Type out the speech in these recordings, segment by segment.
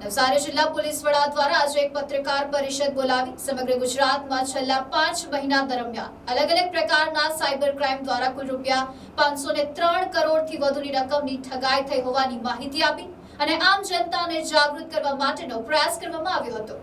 નવસારી જિલ્લા પોલીસ વડા દ્વારા આજે એક પત્રકાર પરિષદ બોલાવી સમગ્ર ગુજરાતમાં છેલ્લા પાંચ મહિના દરમિયાન અલગ અલગ પ્રકારના સાયબર ક્રાઇમ દ્વારા કુલ રૂપિયા પાંચસો ને ત્રણ કરોડથી વધુની રકમની ઠગાઈ થઈ હોવાની માહિતી આપી અને આમ જનતાને જાગૃત કરવા માટેનો પ્રયાસ કરવામાં આવ્યો હતો.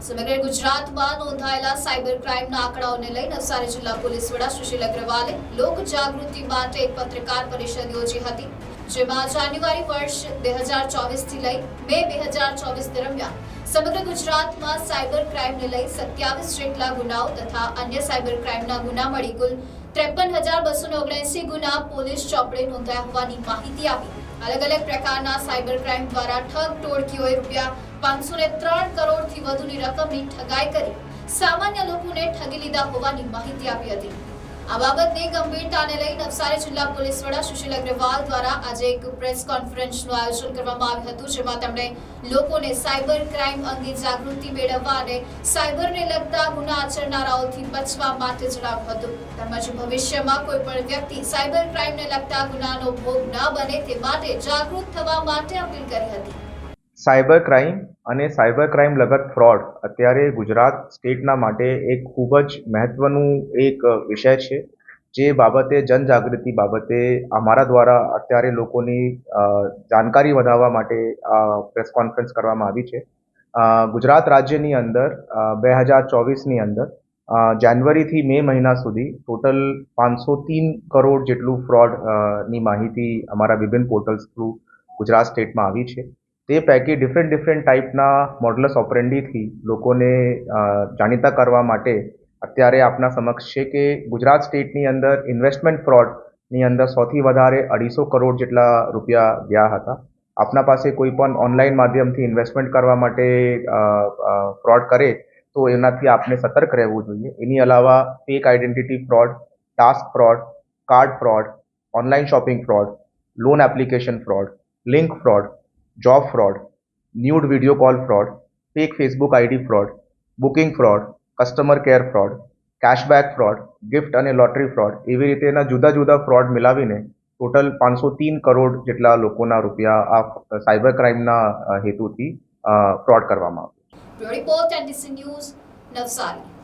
સમગ્ર ગુજરાતમાં નોંધાયેલા સાયબર ક્રાઇમના આંકડાઓને લઈ નવસારી જિલ્લા પોલીસ વડા સુશીલ અગ્રવાલે લોક જાગૃતિ માટે એક પત્રકાર પરિષદ યોજી હતી. જેમાં જાન્યુઆરી વર્ષ બે હજાર ચોવીસથી લઈ મે બે હજાર ચોવીસ દરમિયાન સમગ્ર ગુજરાતમાં સાયબર ક્રાઇમને લઈ સત્યાવીસ જેટલા ગુનાઓ તથા અન્ય સાયબર ક્રાઇમના ગુના મળી કુલ ત્રેપન હજાર બસો ઓગણસી ગુના પોલીસ ચોપડે નોંધાયા હોવાની માહિતી આપી. અલગ અલગ પ્રકારના સાયબર ક્રાઇમ દ્વારા ઠગ ટોળકીઓએ રૂપિયા પાંચસો ને ત્રણ કરોડથી વધુની રકમની ઠગાઈ કરી સામાન્ય લોકોને ઠગી લીધા હોવાની માહિતી આપી હતી. આ બાબતની ગંભીરતાને લઈ નવસારી જિલ્લા પોલીસ વડા સુશીલ અગ્રવાલ દ્વારા આજે એક પ્રેસ કોન્ફરન્સનું આયોજન કરવામાં આવ્યું હતું, જેમાં તેમણે લોકોને સાયબર ક્રાઇમ અંગે જાગૃતિ મેળવવા અને સાયબરને લગતા ગુના આચરનારાઓથી બચવા માટે જણાવ્યું હતું. તેમજ ભવિષ્યમાં કોઈ પણ વ્યક્તિ સાયબર ક્રાઇમને લગતા ગુનાનો ભોગ ન બને તે માટે જાગૃત થવા માટે અપીલ કરી હતી. સાયબર ક્રાઇમ અને સાયબર ક્રાઇમ લગત ફ્રોડ અત્યારે ગુજરાત સ્ટેટના માટે એક ખૂબ જ મહત્વનું એક વિષય છે. જે બાબતે જનજાગૃતિ બાબતે અમારા દ્વારા અત્યારે લોકોની જાણકારી વધારવા માટે પ્રેસ કોન્ફરન્સ કરવામાં આવી છે. ગુજરાત રાજ્યની અંદર બે હજાર ચોવીસની અંદર જાન્યુઆરીથી મે મહિના સુધી ટોટલ પાંચસો તીન કરોડ જેટલું ફ્રોડની માહિતી અમારા વિભિન્ન પોર્ટલ્સ થ્રુ ગુજરાત સ્ટેટમાં આવી છે. તે પૈકી ડિફરન્ટ ડિફરન્ટ ટાઈપના મોડલસ ઓપરેન્ડીથી લોકોને જાણીતા કરવા માટે અત્યારે આપના સમક્ષ છે કે ગુજરાત સ્ટેટની અંદર ઇન્વેસ્ટમેન્ટ ફ્રોડની અંદર સૌથી વધારે અઢીસો કરોડ જેટલા રૂપિયા ગયા હતા. આપના પાસે કોઈ પણ ઓનલાઈન માધ્યમથી ઇન્વેસ્ટમેન્ટ કરવા માટે ફ્રોડ કરે તો એનાથી આપને સતર્ક રહેવું જોઈએ. એની અલાવા fake identity fraud task fraud card fraud online shopping fraud loan application fraud link fraud job fraud nude video call fraud fake Facebook ID fraud booking fraud customer care fraud cashback fraud gift અને lottery fraud એવી રીતેના જુદા જુદા fraud મિલાવીને total પાંચસો તીન કરોડ જેટલા લોકોના રૂપિયા આ સાયબર ક્રાઇમના હેતુથી ફ્રોડ કરવામાં આવ્યો. Report and news Navsari